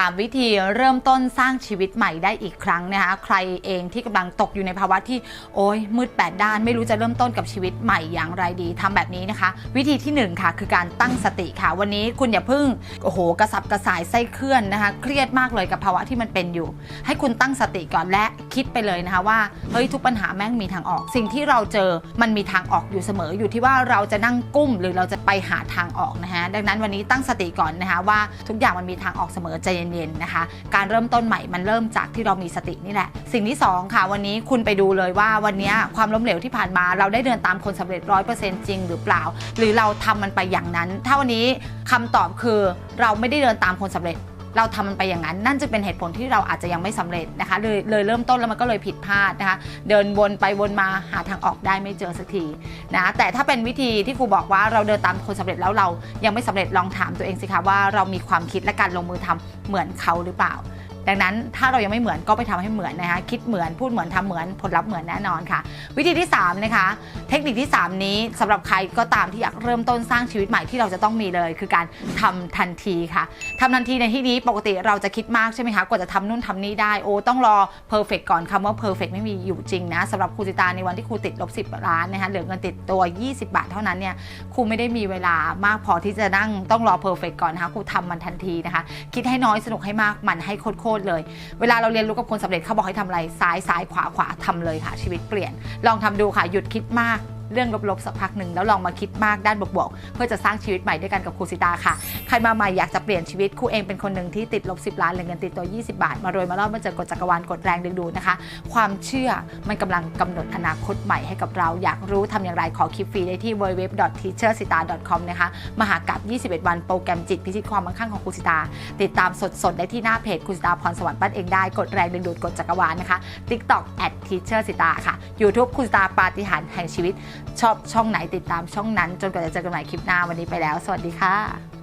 3 วิธีเริ่มต้นสร้างชีวิตใหม่ได้อีกครั้งนะคะใครเองที่กำลังตกอยู่ในภาวะที่โอ้ยมืดแปดด้าน ไม่รู้จะเริ่มต้นกับชีวิตใหม่อย่างไรดีทำแบบนี้นะคะ วิธีที่หนึ่งค่ะ คือการตั้งสติค่ะ วันนี้คุณอย่าเพิ่งโอ้โหกระสับกระส่ายไส้เคลื่อนนะคะ เครียดมากเลยกับภาวะที่มันเป็นอยู่ ให้คุณตั้งสติก่อนและคิดไปเลยนะคะว่าเฮ้ยทุกปัญหาแม่งมีทางออก สิ่งที่เราเจอมันมีทางออกอยู่เสมออยู่ที่ว่าเราจะนั่งกุ้มหรือเราจะไปหาทางออกนะคะดังนั้นวันนี้ตั้งสติก่อนนะคะว่าทุกอย่างมันมีทางออกเสมอใจเย็นๆนะคะ การเริ่มต้นใหม่มันเริ่มจากที่เรามีสตินี่แหละ สิ่งที่สองค่ะ วันนี้คุณไปดูเลยว่าวันนี้ความล้มเหลวที่ผ่านมา เราได้เดินตามคนสำเร็จร้อยเปอร์เซ็นต์จริงหรือเปล่า หรือเราทำมันไปอย่างนั้น ถ้าวันนี้คำตอบคือเราไม่ได้เดินตามคนสำเร็จ เราทำมันไปอย่างนั้น นั่นจึงเป็นเหตุผลที่เราอาจจะยังไม่สำเร็จนะคะเลยเลยเริ่มต้นแล้วมันก็เลยผิดพลาดนะคะเดินวนไปวนมาหาทางออกได้ไม่เจอสักทีนะแต่ถ้าเป็นวิธีที่ครูบอกว่าเราเดินตามคนสำเร็จแล้วเรายังไม่สำเร็จลองถามตัวเองสิคะว่าเรามีความคิดและการลงมือทำเหมือนเขาหรือเปล่า ดังนั้นถ้าเรายังไม่เหมือนก็ไปทำให้เหมือนนะคะคิดเหมือนพูดเหมือนทำเหมือนผลลัพธ์เหมือนแน่นอนค่ะ วิธีที่3นะคะเทคนิคที่ 3 นี้สำหรับใครก็ตามที่อยากเริ่มต้นสร้างชีวิตใหม่ที่เราจะต้องมีเลย คือการทำทันทีค่ะทำทันทีในที่นี้ปกติเราจะคิดมากใช่ไหมคะกว่าจะทำนู่นทำนี่ได้โอ้ต้องรอเพอร์เฟกก่อนคำว่าเพอร์เฟกไม่มีอยู่จริงนะสำหรับครูจิตาในวันที่ครูติดลบ 10 ล้านนะคะเหลือเงินติดตัว 20 บาทเท่านั้นเนี่ยครูไม่ได้มีเวลามากพอที่จะนั่งต้องรอเพอร์เฟกก่อนนะคะครูทำมันทันทีนะคะ คิดให้น้อยสนุกให้มากมันให้โคตรๆเลย เวลาเราเรียนรู้กับคนสำเร็จเขาบอกให้ทำอะไรซ้ายซ้ายขวาขวาทำเลยค่ะ ชีวิตเปลี่ยน ลองทำดูค่ะหยุดคิดมาก เรื่องลบๆสักพักหนึ่งแล้วลองมาคิดมากด้านบวกๆเพื่อจะสร้างชีวิตใหม่ด้วยกันกับครูสิตาค่ะ ใครมาใหม่อยากจะเปลี่ยนชีวิตครูเองเป็นคนหนึ่งที่ติดลบ 10 ล้านเหลือเงินติดตัว 20 บาท มารวยมารอดมาเจอกฎจักรวาลกฎแรงดึงดูดนะคะ ความเชื่อมันกำลังกำหนดอนาคตใหม่ให้กับเราอยากรู้ทำอย่างไรขอคลิปฟรีได้ที่ www.teachersita.com นะคะมหากรับ21 วันโปรแกรมจิตพิชิตความมั่งคั่งของครูสิตา ติดตามสดๆได้ที่หน้าเพจคุณสิตาพรสวรรค์ปั้นเองได้กดแรงดึงดูดกดจักรวาลนะคะ TikTok at teacher สิตาค่ะ YouTube คุณสิตาปาฏิหาริย์แห่งชีวิตชอบช่องไหนติดตามช่องนั้น จนกว่าจะเจอกันใหม่คลิปหน้าวันนี้ไปแล้ว สวัสดีค่ะ